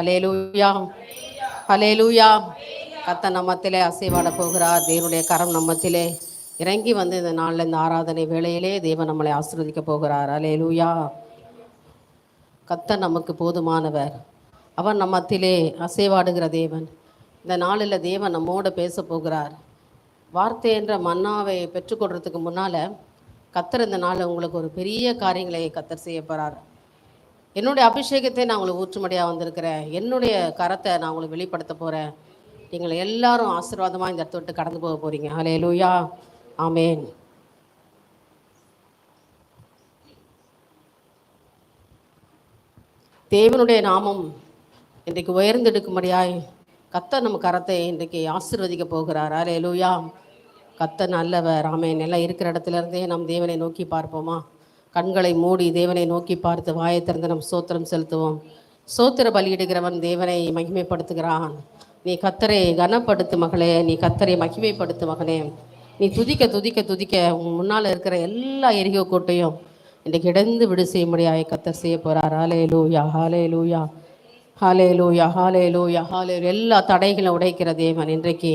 Alleluia alleluia கத்த நம்மத்திலே அசைவாட போகிறார். தேவனுடைய கரம் நம்மத்திலே இறங்கி வந்து இந்த நாளில் இந்த ஆராதனை வேளையிலே தேவன் நம்மளை ஆசிர்வதிக்க போகிறார். அலேலூயா கத்த நமக்கு போதுமானவர். அவர் நம்மத்திலே அசைவாடுகிற தேவன். இந்த நாளில் தேவன் நம்மோடு பேச போகிறார். வார்த்தை என்ற மன்னாவை பெற்றுக்கொள்றதுக்கு முன்னால் கத்தர் இந்த நாளில் உங்களுக்கு ஒரு பெரிய காரியங்களை கத்தர் செய்ய போகிறார் என்னுடைய அபிஷேகத்தை நான் உங்களுக்கு ஊற்றுமடியாக வந்திருக்கிறேன். என்னுடைய கரத்தை நான் உங்களுக்கு வெளிப்படுத்த போகிறேன் நீங்கள் எல்லாரும் ஆசீர்வாதமாக இந்த இடத்த விட்டு கடந்து போக போகிறீங்க ஹலே லூயா ஆமேன் தேவனுடைய நாமம் இன்றைக்கு உயர்ந்தெடுக்கும்படியாய் கத்த நம்ம கரத்தை இன்றைக்கு ஆசிர்வதிக்க போகிறார். ஹலே லூயா கத்த நல்லவர். ஆமே எல்லாம் இருக்கிற இடத்துல இருந்தே நம் தேவனை நோக்கி பார்ப்போமா? கண்களை மூடி தேவனை நோக்கி பார்த்து வாயை திறந்து நம் சோத்திரம் செலுத்துவோம். சோத்திர பலியிடுகிறவன் தேவனை மகிமைப்படுத்துகிறான். நீ கத்தரை கனப்படுத்து மகளே நீ கத்தரை மகிமைப்படுத்து மகளே. நீ துதிக்க துதிக்க துதிக்க உன் முன்னால் இருக்கிற எல்லா எரிகோ கோட்டையும் இன்றைக்கு இடந்து விடு செய்ய முடியாய கத்தர் செய்ய போகிறார் ஹாலே லூயா hallelujah hallelujah hallelujah ஹாலே எல்லா தடைகளும் உடைக்கிற தேவன் இன்றைக்கு.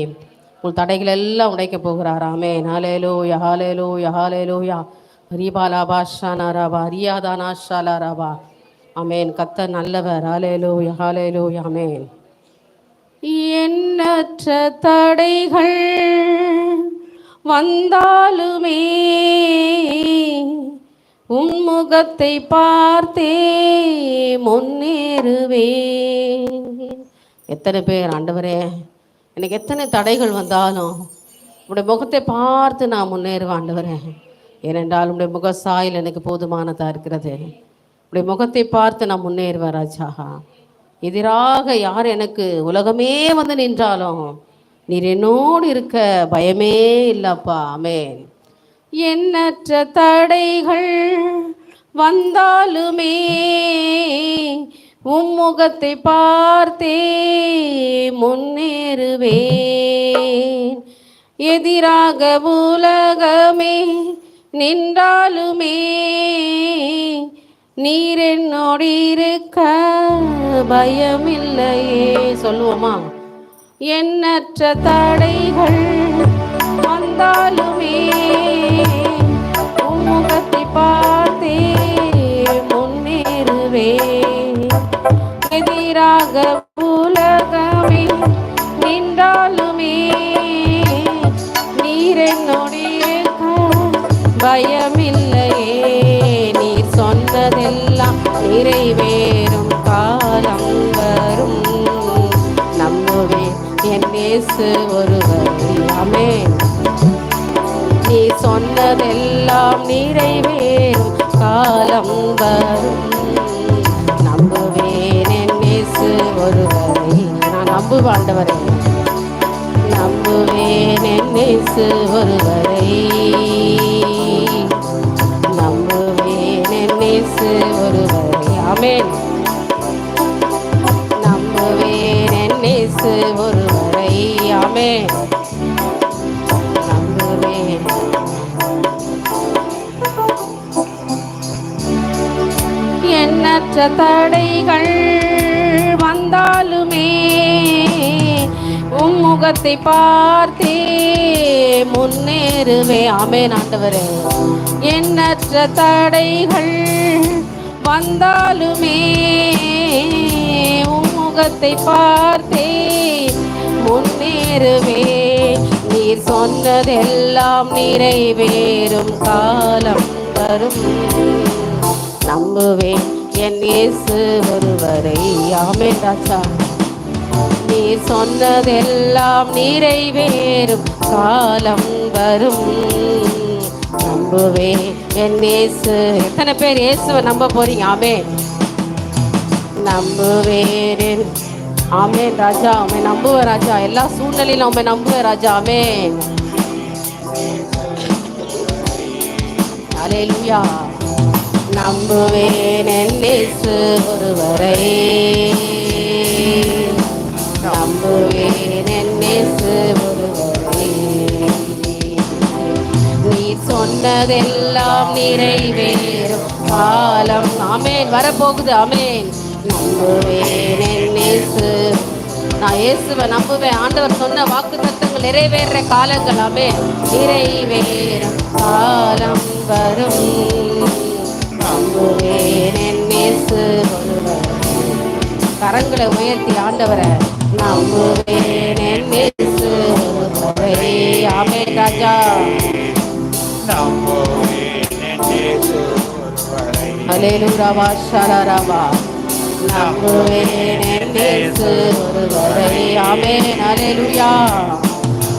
உங்கள் தடைகள் எல்லாம் உடைக்க போகிறார். ஆமே ஹாலே லூயா ஹாலே லூயா ஹாலே லூயா ரீபாலாபா ஷானாராபா ரியாதானா ஷாலாராபா அமேன். கத்த நல்லவர். ஹாலேலோ ஹாலேலோ அமேன். எண்ணற்ற தடைகள் வந்தாலுமே உன்முகத்தை பார்த்தே முன்னேறுவேன் எத்தனை பேர் ஆண்டவரே எனக்கு எத்தனை தடைகள் வந்தாலும் உடைய முகத்தை பார்த்து நான் முன்னேறுவேன் ஆண்டவரேன் ஏனென்றால் உடைய முக சாயல் எனக்கு போதுமானதாக இருக்கிறது. உடைய முகத்தை பார்த்து நான் முன்னேறுவேன் ராஜாகா. எதிராக யார் எனக்கு உலகமே வந்து நின்றாலும் நீர் என்னோடு இருக்க பயமே இல்லப்பா ஆமேன். எண்ணற்ற தடைகள் வந்தாலுமே உம்முகத்தை பார்த்தே முன்னேறுவேன். எதிராக உலகமே நின்றாலுமே நீர் என்னோடு இருக்க பயமில்லையே. சொல்லுவோமா? எண்ணற்ற தடைகள் வந்தாலுமே உம்முகத்தை பார்த்தே முன்னேறுவே. எதிராக உலகமே நின்றாலுமே நீர் என்னோடு இயேசு ஒருவர். அமே நீ சொன்னதெல்லாம் நிறைவேறும் காலம் வரும். நம்புவேன் என் இயேசு ஒருவரை. நான் நம்புவாண்டவரே. நம்புவேன் என் இயேசு ஒருவரை. நம்புவேன் என் இயேசு ஒருவரை. அமேன் நம்புவேன் என் இயேசு ஒருவரை. ஆமென் நம்புவேன் எண்ணற்ற தடைகள் வந்தாலுமே உம் முகத்தை பார்த்தே முன்னேறுவே. ஆமே நாட்டவரே எண்ணற்ற தடைகள் வந்தாலுமே உம் முகத்தை பார்த்தே முன்னேறுவே நீர் சொன்னதெல்லாம் நிறைவேறும் காலம் வரும். நம்புவேன் என் இயேசு ஒருவரை. ஆமே ராஜா. நீ சொன்னதெல்லாம் நிறைவேறும் காலம் வரும். நம்புவேன் என் இயேசு. எத்தனை பேர் இயேசுவை நம்ப போறீங்க? ஆமே நம்புவேன் என் ஆமேன் ராஜா உண்மை நம்புவ ராஜா. எல்லா சூழ்நிலையிலும் உண்மை நம்புவ ராஜா. ஆமேன். அலேலுயா நம்புவேன் என் ஒருவரை. நம்புவேன் என் ஒருவரை. நீ சொன்னதெல்லாம் நிறைவேறும் காலம். ஆமேன். வரப்போகுது. ஆமேன். நம்புவேன் இயேசு. நான் இயேசுவை நம்புவேன். ஆண்டவர் சொன்ன வாக்கு தத்தங்கள் நிறைவேற காலங்களாமே நிறைவேறும் காலம் வரும். நம்புவேன் இயேசு. கரங்களை உயர்த்தி ஆண்டவரை நம்புவேன் இயேசு. ஆமே ராஜா. அலேலுராவா ஷலரவா நம்புவேன் என் இயேசு ஒருவரை ஆமென் அலேலுயா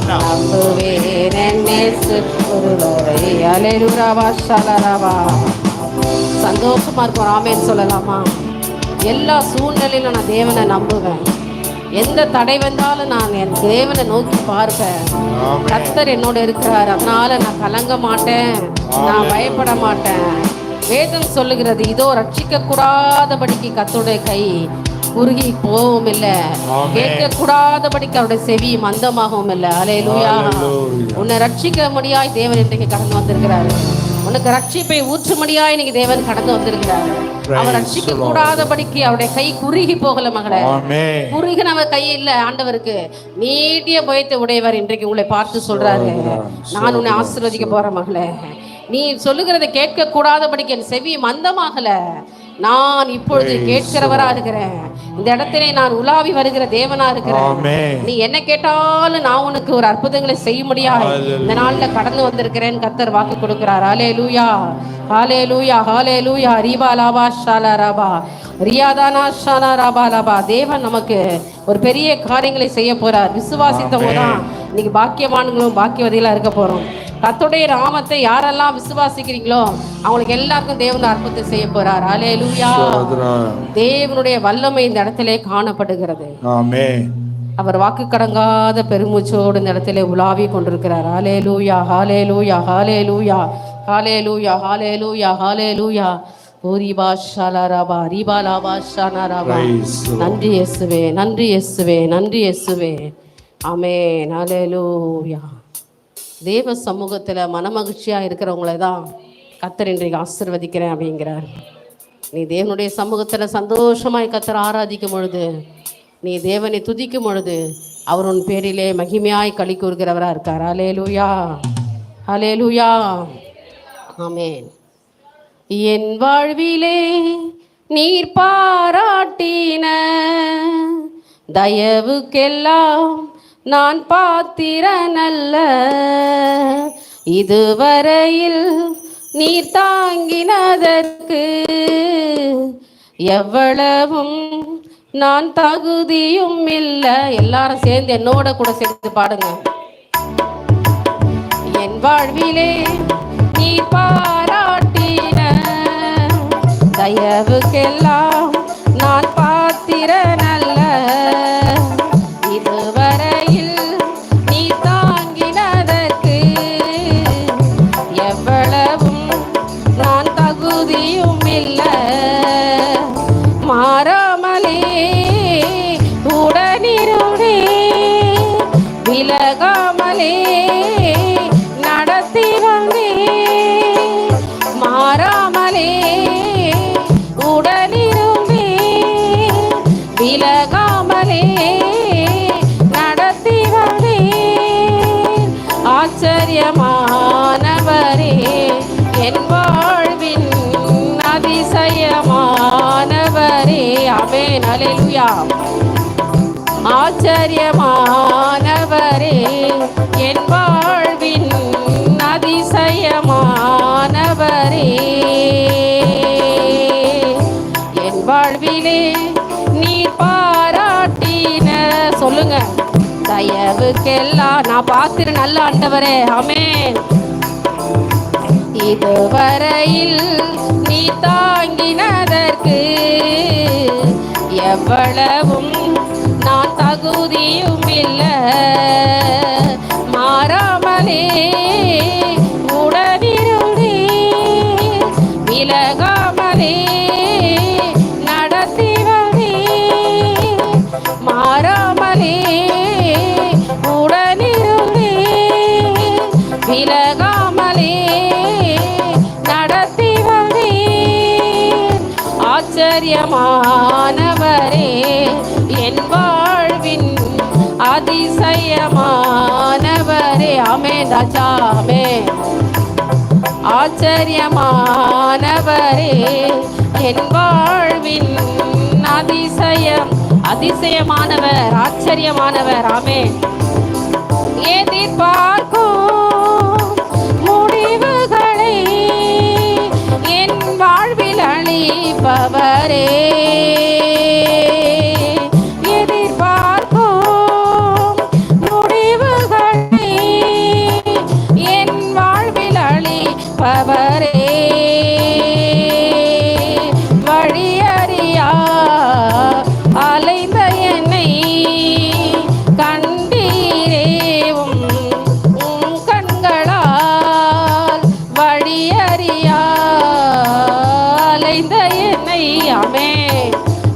நம்புவேன் என் இயேசு ஒருவரை அலேலுராவா ஷலரவா சந்தோஷமா இருக்கும் ஆமென் சொல்லலாமா? எல்லா சூழ்நிலையிலும் நான் தேவனை நம்புவேன். எந்த தடை வந்தாலும் நான் என் தேவனை நோக்கி பார்ப்பேன். கர்த்தர் என்னோட இருக்கிறார். அதனால நான் கலங்க மாட்டேன். நான் பயப்பட மாட்டேன். வேதம் சொல்லுகிறது இதோ ரட்சிக்க கூடாதபடிக்கு கர்த்தருடைய கை குறுகி போகவும் இல்லை கேட்க கூடாதபடிக்கு அவருடைய செவி மந்தமாகவும் இல்லை அலையலூயா உன்னை ரட்சிக்க முடியாய் தேவன் இன்றைக்கு கடந்து வந்திருக்கிறாரு. உனக்கு ரட்சிப்பை ஊற்றுமடியாய் இன்னைக்கு தேவன் கடந்து வந்திருக்கிறாரு. அவர் ரட்சிக்க கூடாதபடிக்கு அவருடைய கை குறுகி போகல மகளே. ஆமென். குறுகினவ கை இல்ல ஆண்டவருக்கு நீட்டிய பயத்தை உடையவர் இன்றைக்கு உங்களை பார்த்து சொல்றாரு. நான் உன்னை ஆசீர்வதிக்க போறேன் மகளே. நீ சொல்லுகிறதை கேட்க கூடாதபடிக்கு என் செவி மந்தமாகல. நான் இப்பொழுது கேட்கிறவரா இருக்கிறேன் இந்த இடத்திலே நான் உலாவி வருகிற தேவனா இருக்கிறேன். நீ என்ன கேட்டாலும் நான் உனக்கு ஒரு அற்புதங்களை செய்ய முடியாது. இந்த நாள்ல கடந்து வந்திருக்கிறேன். கத்தர் வாக்கு கொடுக்கிறார். ஹாலே லூயா ஹாலே லூயா ஹாலே லூயா ரீபா லாபா ஷாலா ராபா ரியாதானா ஷாலா ராபா லாபா தேவன் நமக்கு ஒரு பெரிய காரியங்களை செய்ய போறார். விசுவாசித்தவங்க தான். இன்னைக்கு பாக்கியவான்களும் பாக்கியவதிகளா இருக்க போறோம். கத்துடைய நாமத்தை யாரெல்லாம் விசுவாசிக்கிறீங்களோ அவங்களுக்கு எல்லாருக்கும் தேவன் அற்புதத்தை செய்ய போறார். ஹாலே லூயா தேவனுடைய வல்லமை இந்த இடத்திலே காணப்படுகிறது. ஆமென். அவர் வாக்கு கடங்காத பெருமூச்சோடு இந்த இடத்துல உலாவி கொண்டிருக்கிறார். ஹாலே லூயா hallelujah hallelujah hallelujah hallelujah ஹாலே லூயா ஓரிபா ஷாலாராபா ரீபா. லாபா ஷானாராபா. நன்றி இயேசுவே நன்றி இயேசுவே நன்றி இயேசுவே. ஆமென். ஹாலே லூயா தேவ சமூகத்தில் மனமகிழ்ச்சியாக இருக்கிறவங்கள தான் கத்தர் இன்றைக்கு ஆசிர்வதிக்கிறேன் அப்படிங்கிறார். நீ தேவனுடைய சமூகத்தில் சந்தோஷமாய் கத்தர் ஆராதிக்கும் பொழுது நீ தேவனை துதிக்கும் பொழுது அவர் உன் பேரிலே மகிமையாய் களி கூறுகிறவராக இருக்கார். அலே லூயா அலே லூயா ஆமேன். என் வாழ்விலே நீர் பாராட்டின தயவுக்கெல்லாம் நான் பாத்திரனல்ல. இதுவரையில் நீர் தாங்கினதற்கு எவ்வளவும் நான் தகுதியும் இல்லை. எல்லாரும் சேர்ந்து என்னோட கூட சேர்ந்து பாடுங்க. என் வாழ்விலே நீ பாராட்டின தயவுக்கெல்லாம் அலையா ஆச்சரியமானவரே என் வாழ்வின் அதிசயமானவரே. என் வாழ்விலே நீ பாராட்டின சொல்லுங்க. தயவுக்கெல்லாம் நான் பார்த்துரு நல்ல ஆண்டவரே ஆமென். இதுவரையில் நீ தாங்கினதற்கு எவ்வளவும் நான் தகுதியும் இல்லை. மாறாமலே உடனிருந்தே விலகாமலே நடத்தி மாறாமலே உடனிருந்தே விலகாமலே நடத்தி ஆச்சரியமான அதிசயமானவரே ஆமே ராஜா ஆச்சரியமானவரே என் வாழ்வின் அதிசயம் அதிசயமானவர் ஆச்சரியமானவர் ஆமே எதிர்பார்க்கும் முடிவுகளை என் வாழ்வில் அளிப்பவரே.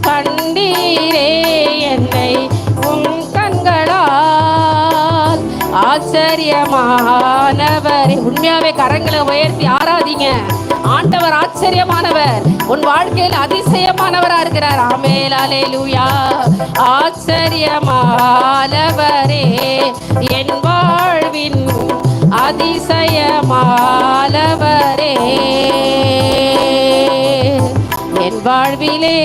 கண்டீரே என்னை உம் கண்களால். ஆச்சரியமானவர் உண்மையாவே கரங்களை உயர்த்தி ஆராதிங்க. ஆண்டவர் ஆச்சரியமானவர் உன் வாழ்க்கையில் அதிசயமானவரா இருக்கிறார். ஆமேல் அலேலூயா ஆச்சரியமானவரே என் வாழ்வின் அதிசயமானவரே. என் வாழ்விலே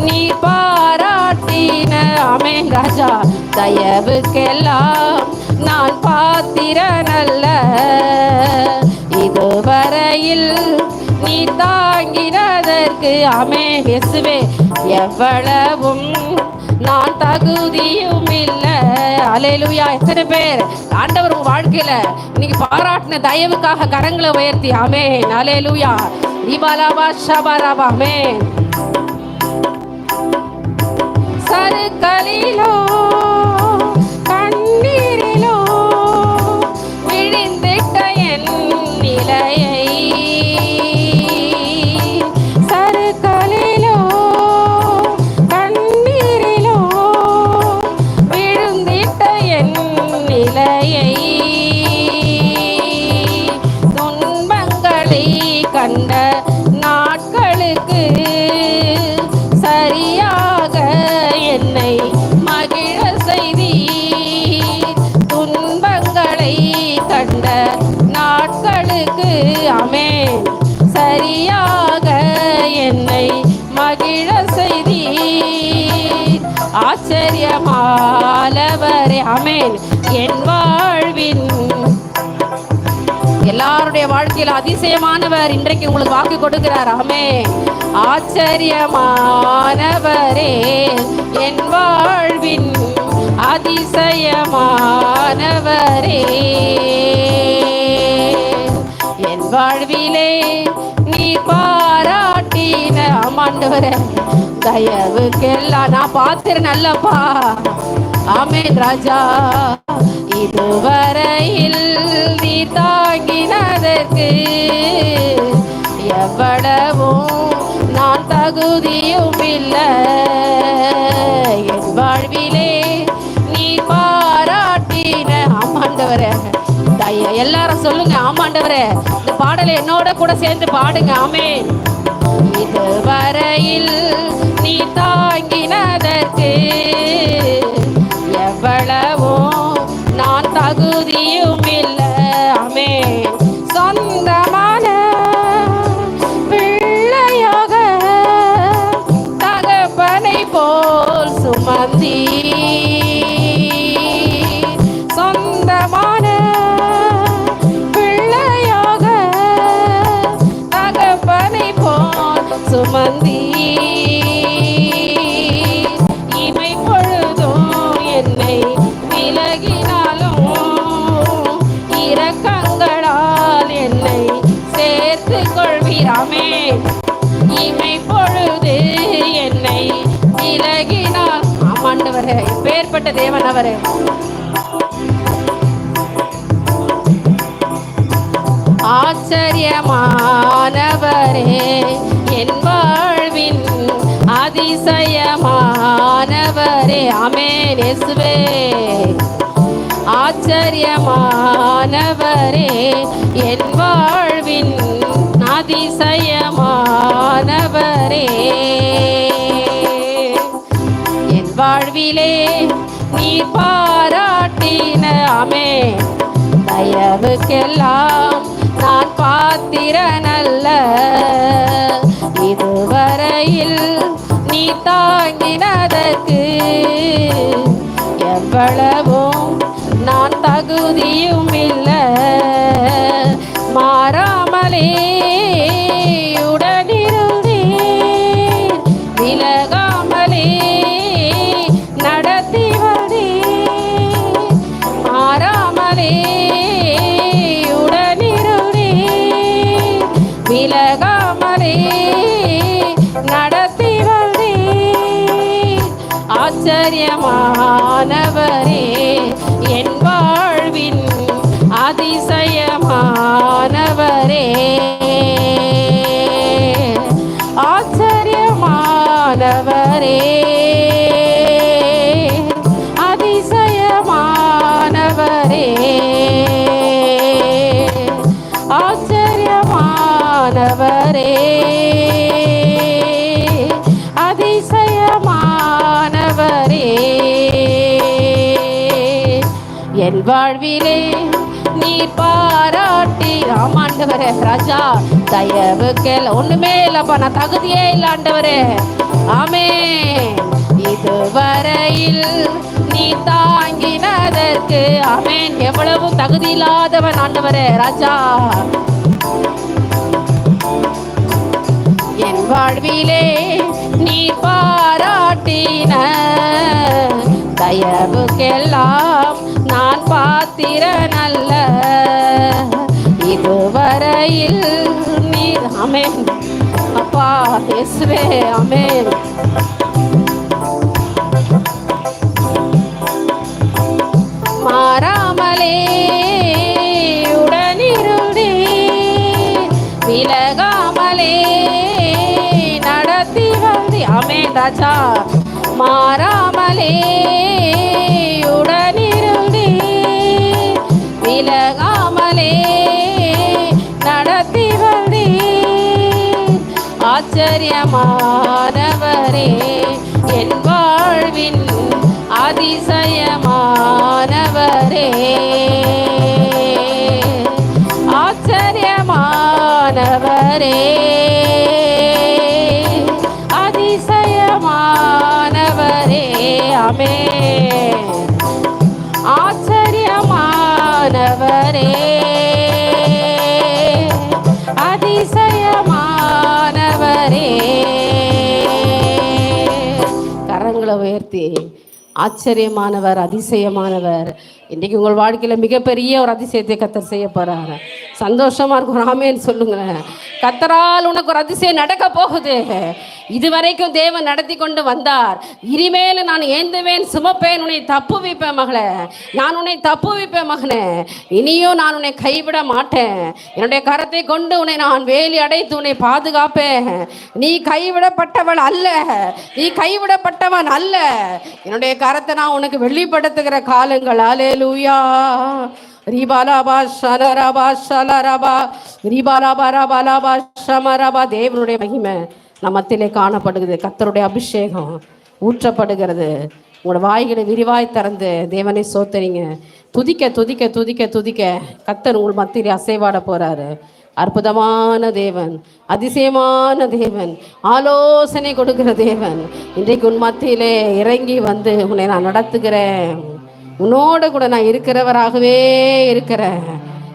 நீ பாராட்டின அமேன் ராஜா. தயவுக்கெல்லாம் நான் பாத்திரனல்ல. இதுவரையில் நீ தாங்கினதற்கு அமே எசுவே எவ்வளவும் நான் தகுதியும் இல்லை. அலையலுயா எத்தனை பேர்? ஆண்டவர் உங்க வாழ்க்கையில இன்னைக்கு பாராட்டின தயவுக்காக கரங்களை உயர்த்தி ஆமே அலையலுயா ரிபாலாபா ஷபாராபா ஆமே சருக்களிலோ கண்ணீரிலோ விழுந்துட்ட என் நிலையை. கர்த்தரே அமேன் என் வாழ்வின் எல்லாருடைய வாழ்க்கையில அதிசயமானவர் இன்றைக்கு உங்களுக்கு வாக்கு கொடுக்கிறார் ஆமே ஆச்சரியமானவரே என் வாழ்வின் அதிசயமானவரே. என் வாழ்விலே நீ பாராட்டின ஆமாண்டவரே. தயவுக்கெல்லாம் நான் பார்த்துரு நல்லப்பா ஆமேன் ராஜா. இதுவரையில் நீ தாங்கினதற்கு எவ்வளவும் நான் தகுதியும் இல்லை. என் வாழ்விலே நீ பாராட்டின. ஆமாண்டவரே. எல்லாரும் சொல்லுங்க ஆமாண்டவரே. இந்த பாடலை என்னோட கூட சேர்ந்து பாடுங்க ஆமே இதுவரையில் அப்பேற்பட்ட தேவன் அவரே. ஆச்சரியமானவரே என் வாழ்வின் அதிசயமானவரே. அமேன் ஆச்சரியமானவரே என் வாழ்வின் அதிசயமானவரே. வாழ்விலே நீ பாராட்டின ஆமே தயவுக்கெல்லாம் நான் பாத்திரனல்ல. இதுவரையில் நீ தாங்கினதற்கு எவ்வளவும் நான் தகுதியும் இல்லை. மாறாமலே உடல் வாழ்விலே நீ பாராட்டி. ஆமாண்டவரே ராஜா தயவுக்கேல் ஒண்ணுமே இல்லப்பா நான் தகுதியே இல்லாண்டவரே ஆமே இதுவரையில் நீ தாங்கினதற்கு ஆமேன். எவ்வளவு தகுதி இல்லாதவன் ஆண்டவரே ராஜா. என் வாழ்விலே நீ பாராட்டின தயவுக்கெல்லாம் நான் பாத்திர நல்ல இதுவரையில் நீர் அமேன். அப்பா இயேசுவே அமேன். மாறாமலே உடனிருந்தே விலகாமலே நடத்தி அமே ராஜா. மாறாமலே உடனிருந்தே விலகாமலே நடத்தி வந்தே. ஆச்சரியமானவரே என் வாழ்வின் அதிசயமானவரே. ஆச்சரியமானவரே. அமே ஆச்சரியமானவரே. அதிசயமானவரே. கரங்களை உயர்த்தி ஆச்சரியமானவர் அதிசயமானவர். இன்றைக்கி உங்கள் வாழ்க்கையில் மிகப்பெரிய ஒரு அதிசயத்தை கத்தர் செய்ய போகிறாரு சந்தோஷமா இருக்கும் ராமேன்னு சொல்லுங்களேன். கத்தரால் உனக்கு ஒரு அதிசயம் நடக்க போகுது. இதுவரைக்கும் தேவன் நடத்தி கொண்டு வந்தார். இனிமேல் நான் ஏந்துவேன் சுமப்பேன் உன்னை தப்பு வைப்பேன் மகளே. நான் உன்னை தப்பு வைப்பேன் மகனே. இனியும் நான் உன்னை கைவிட மாட்டேன். என்னுடைய கரத்தை கொண்டு உன்னை நான் வேலி அடைத்து உன்னை பாதுகாப்பேன். நீ கைவிடப்பட்டவள் அல்ல. நீ கைவிடப்பட்டவன் அல்ல. என்னுடைய கரத்தை நான் உனக்கு வெளிப்படுத்துகிற காலங்களாலே அலேலூயா ரீபாலாபா ரீபாலாபா தேவனுடைய மகிமை நம்மத்திலே காணப்படுகிறது. கத்தருடைய அபிஷேகம் ஊற்றப்படுகிறது. உங்களோட வாய்களை விரிவாய் திறந்து தேவனை சோத்துறீங்க துதிக்க துதிக்க துதிக்க துதிக்க கத்தர் உங்கள் மத்தியிலே அசைவாட போறாரு. அற்புதமான தேவன் அதிசயமான தேவன் ஆலோசனை கொடுக்கிற தேவன். இன்றைக்கு உன் மத்தியிலே இறங்கி வந்து உன்னை நான் நடத்துகிறேன். உன்னோட கூட நான் இருக்கிறவராகவே இருக்கிறேன்.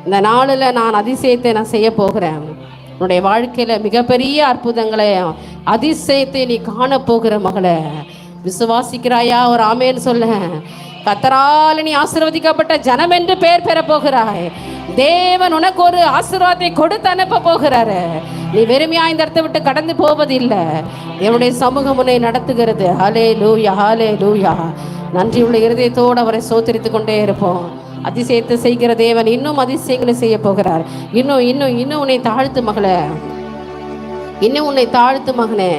இந்த நாளில் நான் அதிசயத்தை நான் செய்ய போகிறேன். உன்னுடைய வாழ்க்கையில் மிகப்பெரிய அற்புதங்களை அதிசயத்தை நீ காண போகிற மகளை. விசுவாசிக்கிறாயா? ஒரு ஆமேன்னு சொல்ல கத்தரால் நீ ஆசிர்வதிக்கப்பட்ட ஜனம் என்று பெயர் பெற போகிறாய் தேவன் உனக்கு ஒரு ஆசீர்வாதத்தை கொடுத்து அனுப்ப போகிறாரு. நீ வெறுமையா இந்த இடத்தை விட்டு கடந்து போவதில்லை. என்னுடைய சமூகம் உன்னை நடத்துகிறது. ஹலே லூயா ஹலே லூயா நன்றியுள்ள இருதயத்தோடு அவரை சோத்தரித்து கொண்டே இருப்போம். அதிசயத்தை செய்கிற தேவன் இன்னும் அதிசயங்களை செய்ய போகிறார். இன்னும் இன்னும் இன்னும் உன்னை தாழ்த்து மகளே. இன்னும் உன்னை தாழ்த்து மகனே.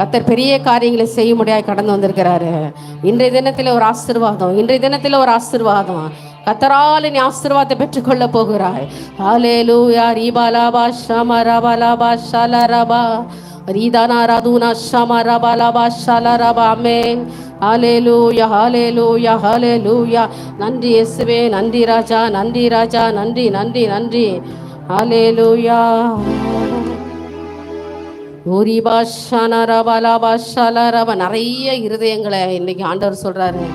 கத்தர் பெரிய காரியங்களை செய்ய முடியாது கடந்து வந்திருக்கிறாரு. இன்றைய தினத்தில் ஒரு ஆசீர்வாதம் இன்றைய தினத்தில் ஒரு ஆசீர்வாதம். கத்தரால் நீ ஆசீர்வாதத்தை பெற்றுக்கொள்ள போகிறாய். ஹalleluya ரீபாலாபா ஷாலா ரபா ரீதானா ரதுனா ஷமரபலபா யா ஆமென். யா ஹalleluya யா நன்றி எஸ்வே நன்றி ராஜா நன்றி ராஜா நன்றி நன்றி நன்றி. யா ஊரிபாஷானரபலபாஷாலரப நிறைய இருதயங்களை இன்னைக்கு ஆண்டவர் சொல்றாரு.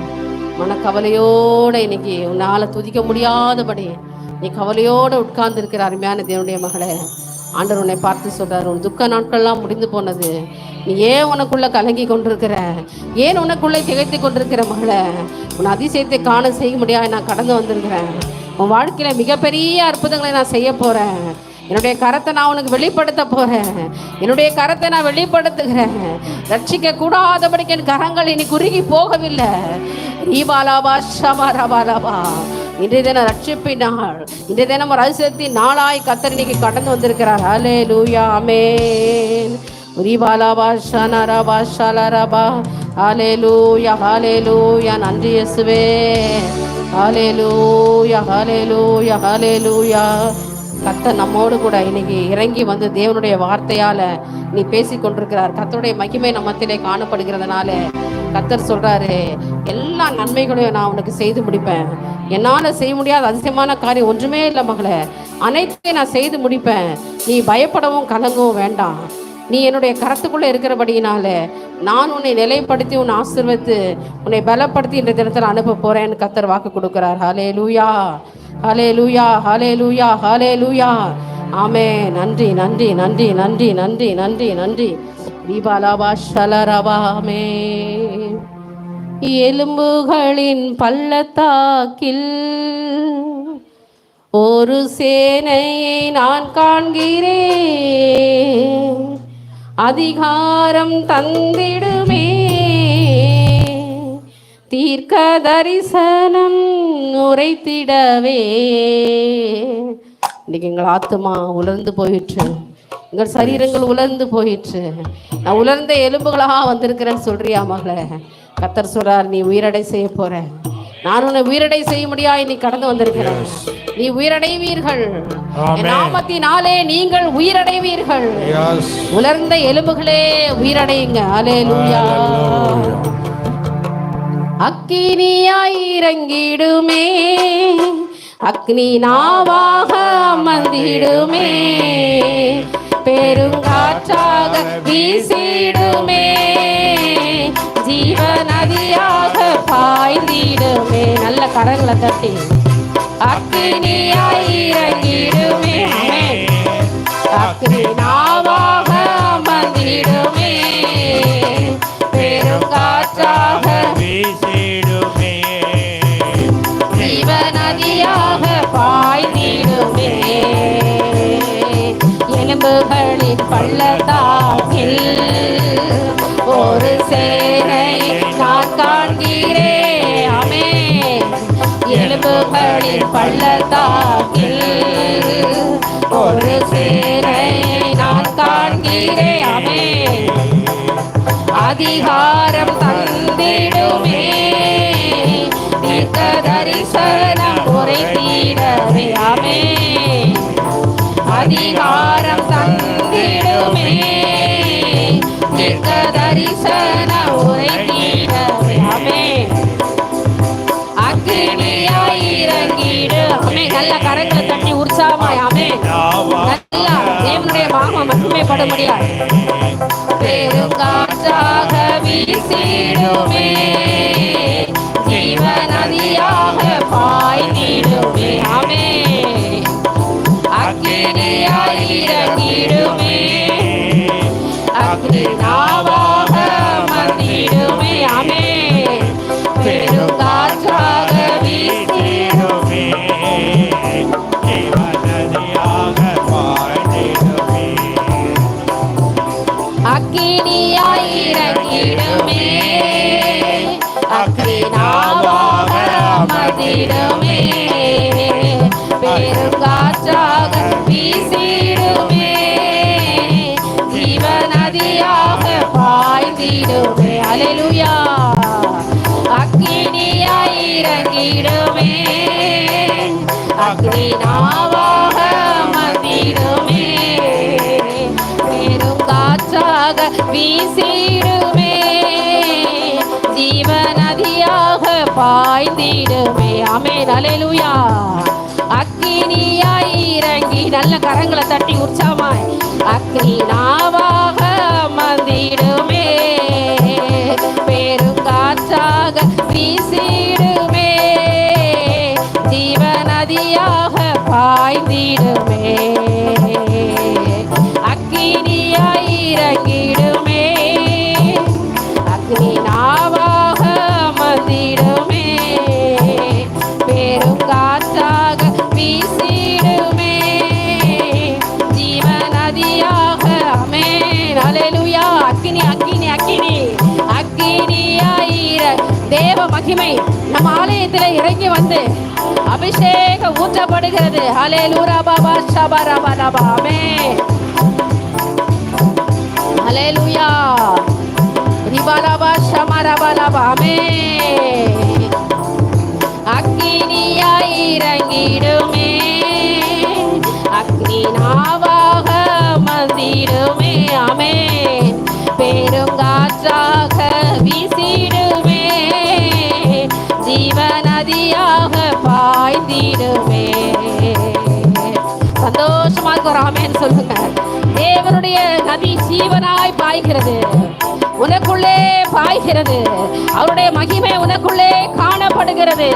மனக்கவலையோட இன்னைக்கு உன்னால துதிக்க முடியாதபடி நீ கவலையோட உட்கார்ந்து இருக்கிற அருமையான தேவனுடைய மகளே ஆண்டவர் உன்னை பார்த்து சொல்றாரு. உன் துக்க நாட்கள்லாம் முடிந்து போனது. நீ ஏன் உனக்குள்ள கலங்கி கொண்டிருக்கிற? ஏன் உனக்குள்ளே திகைத்து கொண்டிருக்கிற மகளே? உன் அதிசயத்தை காண செய்ய முடியாது நான் கடந்து வந்திருக்கிறேன். உன் வாழ்க்கையில மிகப்பெரிய அற்புதங்களை நான் செய்ய போறேன். என்னுடைய கரத்தை நான் உனக்கு வெளிப்படுத்த போகிறேன் என்னுடைய கரத்தை நான் வெளிப்படுத்துகிறேன். ரட்சிக்க கூடாதபடிக்கு என் கரங்கள் இனி குறுகி போகவில்லை. ரீபாலாபா ஷபாலாபாலாபா இன்றைய தினம் ரட்சிப்பின் நாள் இன்றைய தினம் ஒரு அதிசயத்தின் நாளாய் கத்தர் கடந்து வந்திருக்கிறார். அலே லூயா அமேன் ரீபாலாபா ஷனரபா ஷலரபா ஹாலே லூயா ஹாலே லூயா நன்றி இயேசுவே. ஹாலே லூயா ஹாலே லூயா ஹாலே லூயா கத்த நம்மோடு கூட இன்னைக்கு இறங்கி வந்து தேவனுடைய வார்த்தையால நீ பேசி கொண்டிருக்கிறார். கத்தருடைய மகிமை நம்மத்திலே காணப்படுகிறதுனால கத்தர் சொல்றாரு எல்லா நன்மைகளையும் நான் உனக்கு செய்து முடிப்பேன். என்னால செய்ய முடியாத அதிசயமான காரியம் ஒன்றுமே இல்லை மகளே. அனைத்தையும் நான் செய்து முடிப்பேன். நீ பயப்படவும் கலங்கவும் வேண்டாம். நீ என்னுடைய கரத்துக்குள்ள இருக்கிறபடியினால நான் உன்னை நிலைப்படுத்தி உன்னை ஆசிர்வத்து உன்னை பலப்படுத்தி இந்த தினத்தில் அனுப்ப போறேன்னு கத்தர் வாக்கு கொடுக்கிறார். ஹலே லூயா ஹலே லூயா ஹலே லூயா ஹலே லூயா ஆமே நன்றி நன்றி நன்றி நன்றி நன்றி நன்றி நன்றி தீபாலாபா ஷலரபாமே எலும்புகளின் பள்ளத்தாக்கில் ஒரு சேனையை நான் காண்கிறேன். அதிகாரம் தந்திடுமே. தீர்க்க தரிசனம் உரைத்திடவே. இன்னைக்கு எங்கள் ஆத்துமா உலர்ந்து போயிற்று. எங்கள் சரீரங்கள் உலர்ந்து போயிற்று. நான் உலர்ந்த எலும்புகளாக வந்திருக்கிறேன்னு சொல்றியா மகளே? கத்தர் சொல்றார் நீ உயிரடை செய்ய போற. நான் உன்னை உயிரடை செய்ய முடியாது நீ கடந்து வந்திருக்கிறேன் நீ உயிரடைவீர்கள். நாமத்தினாலே நீங்கள் உயிரடைவீர்கள். உலர்ந்த எலும்புகளே உயிரடையுங்க. அலேலூயா அக்கினியாய் இறங்கிடுமே. அக்னி நாவாக அமர்ந்திடுமே. பெருங்காற்றாக வீசிடுமே. ஜீவ நதியாக பாய்ந்திடுமே. நல்ல கரங்களை தட்டி. அக்கினியாய் இறங்கிடுமே பள்ளத்தாக்கில் ஒரு சேனை நான் காண்கிறேன் அமே எலும்புகளின் பள்ளத்தாக்கில் ஒரு சேனை நான் காண்கிறேன் அமே அதிகாரம் தந்திடுமே. தீர்க்க தரிசனம் உரைத்திடவே அமே அதிகாரம் தந்திடுமே. தீர்க்க தரிசனம் உரைத்திடவே ஆமே அக்னியாய் இறங்கிடு. ஆமே நல்ல கரங்களை தட்டி உற்சாகமாய். அமே நல்லா தேவனுடைய மாமா மகிமைப்பட முடியாது பெருங்காற்றாக வீசிடுமே. ஜீவநதியாக பாய் நீடுமே அமே அக்கினியாய் அக்னி நாவாக மந்திடுமே அமே பெருங்காற்றாக ஜீவநதியாக பாய்ந்திடுமே அலைலுயா அக்கினியாய் இறங்கிடுமே. அக்னினாவாக அமர்ந்திடுமே பெரும் காற்றாக வீசிடுமே. ஜீவநதியாக பாய்ந்திடுமே. அமேன் அல்லேலூயா அக்கினியாய் இறங்கி நல்ல கரங்களை தட்டி உற்சாகமாய். அக்னி நாவாக அமர்ந்திடுமே பெருங்காற்றாக வீசிடுமே. ஜீவநதியாக பாய்ந்திடுமே. தேவ மகிமை நம் ஆலயத்தில் இறங்கி வந்து அபிஷேகம் ஊற்றப்படுகிறது ஹalleluya பாபா ஷபா ரபா ரபா ஆமென் ஹalleluya ரிபாலபா ஷமரபலபா ஆமென் அக்கினியாய் இறங்கிடுமே அக்னி நாவாக மந்திடுமே ஆமென் பாய்ந்திடுமே சந்தோஷமா இருக்கிறோம் ஆமென் சொல்லுங்க. தேவனுடைய நதி சீவனாய் பாய்கிறது. உனக்குள்ளே பாய்கிறது. அவருடைய மகிமை உனக்குள்ளே காணப்படுகிறது.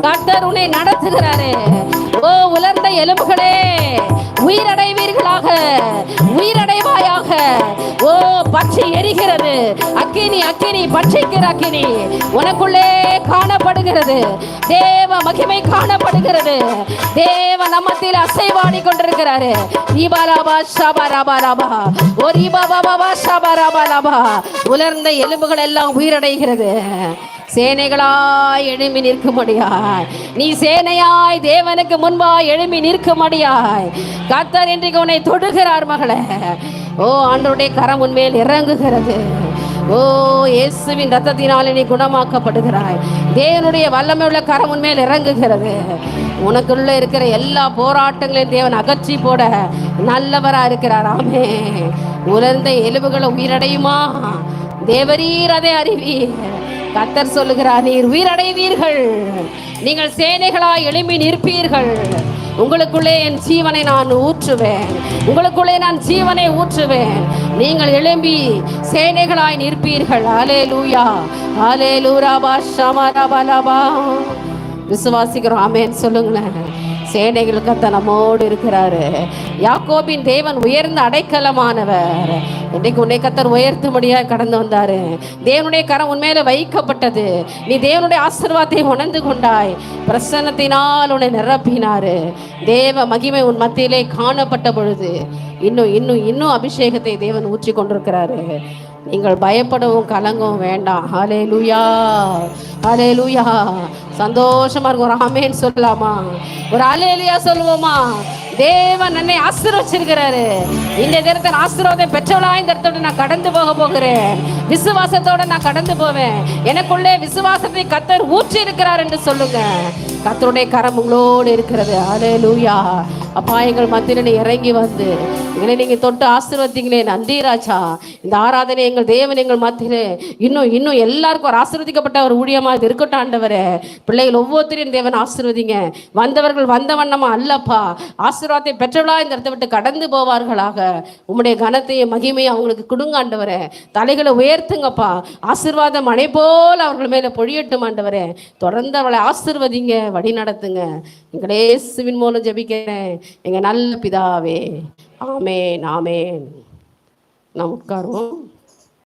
கர்த்தர் உன்னை நடத்துகிறாரு. ஓ உலர் உலர்ந்த எலும்புகளே உயிரடைவீர்களாக உயிரடைவாயாக. ஓ பச்சை எரிகிறது. அக்கினி அக்கினி பச்சைக்கிற அக்கினி உனக்குள்ளே காணப்படுகிறது. தேவ மகிமை காணப்படுகிறது. தேவ நம்மத்தில் அசைவாடி கொண்டிருக்கிறாரு. ஈபாலாபா ஷபா ராபா ரபா ஓ ரீபா பாபா ராபா உலர்ந்த எலும்புகள் எல்லாம் உயிரடைகிறது. சேனைகளாய் எழும்பி நிற்கும்படியாய். நீ சேனையாய் தேவனுக்கு முன்பாய் எழும்பி நிற்கும்படியாய். கத்தர் இன்றைக்கு உன்னை தொடுகிறார் மகளே. ஓ ஆண்டருடைய கரம் உன்மேல் இறங்குகிறது. ஓ இயேசுவின் ரத்தத்தினால் நீ குணமாக்கப்படுகிறாய். தேவனுடைய வல்லமை உள்ள கரம் உன்மேல் இறங்குகிறது. உனக்குள்ள இருக்கிற எல்லா போராட்டங்களையும் தேவன் அகற்றி போட நல்லவரா இருக்கிறார். ஆமே உலர்ந்த எலும்புகளை உயிரடையுமா? தேவரீர் அதை அறிவீர். கத்தர் சொல்லுகிறார் நீர் உயிரடைவீர்கள். நீங்கள் சேனைகளாய் எழும்பி நிற்பீர்கள். உங்களுக்குள்ளே என் ஜீவனை நான் ஊற்றுவேன். உங்களுக்குள்ளே நான் ஜீவனை ஊற்றுவேன். நீங்கள் எழும்பி சேனைகளாய் நிற்பீர்கள். அலே லூயா அலே லூராபா ஷமரபலபா விசுவாசிக்கிறோம். ஆமேன். சொல்லுங்களேன். சேனைகள் கத்த நம்மோடு இருக்கிறாரு. யாக்கோபின் தேவன் உயர்ந்த அடைக்கலமானவர். இன்னைக்கு உன்னை கத்தர் உயர்த்தும்படியாக கடந்து வந்தாரு. தேவனுடைய கரம் உண்மையில வைக்கப்பட்டது. நீ தேவனுடைய ஆசிர்வாதத்தை உணர்ந்து கொண்டாய். பிரசன்னத்தினால் உன்னை நிரப்பினாரு. தேவ மகிமை உன் மத்தியிலே காணப்பட்ட பொழுது இன்னும் இன்னும் இன்னும் அபிஷேகத்தை தேவன் ஊற்றி கொண்டிருக்கிறாரு நீங்கள் பயப்படவும் கலங்கவும் வேண்டாம். ஹலே லூயா ஹலே லூயா சந்தோஷமா இருக்கும். ஒரு ஆமேன்னு சொல்லலாமா? ஒரு அலேலியா சொல்லுவோமா? தேவன் என்னை ஆசீர்வச்சிருக்கிறாரு. இந்த தினத்தில் ஆசீர்வாதம் பெற்றவளா இந்த இடத்தோட நான் கடந்து போக போகிறேன். விசுவாசத்தோட நான் கடந்து போவேன். எனக்குள்ளே விசுவாசத்தை கத்தர் ஊற்றி இருக்கிறார் என்று சொல்லுங்க. கத்தருடைய கரம் உங்களோடு இருக்கிறது. அலே லூயா அப்பா எங்கள் மத்தியில் இறங்கி வந்து எங்களை நீங்கள் தொட்டு ஆசீர்வதிங்களே நந்தி ராஜா. இந்த ஆராதனை எங்கள் தேவன் எங்கள் மத்தியில் இன்னும் இன்னும் எல்லாருக்கும் ஒரு ஆசீர்வதிக்கப்பட்ட ஒரு ஊழியமாக இது இருக்கட்டும் ஆண்டவரே. பிள்ளைகள் ஒவ்வொருத்தரையும் தேவன் ஆசீர்வதிங்க. வந்தவர்கள் வந்த வண்ணமா அல்லப்பா. ஆசீர்வாதத்தை பெற்றவளா இந்த இடத்தை விட்டு கடந்து போவார்களாக. உம்முடைய கனத்தையும் மகிமையும் அவங்களுக்கு கொடுங்க ஆண்டவரே. தலைகளை உயர்த்துங்கப்பா. ஆசீர்வாதம் மழை போல் அவர்கள் மேலே பொழியட்டும் ஆண்டவரே. தொடர்ந்து அவளை ஆசீர்வதிங்க வழி நடத்துங்க. எங்களே இயேசுவின் மூலம் ஜெபிக்கிறேன். எங்கள் நல்ல பிதாவே. ஆமேன் ஆமேன். நான் உட்காருவோம்.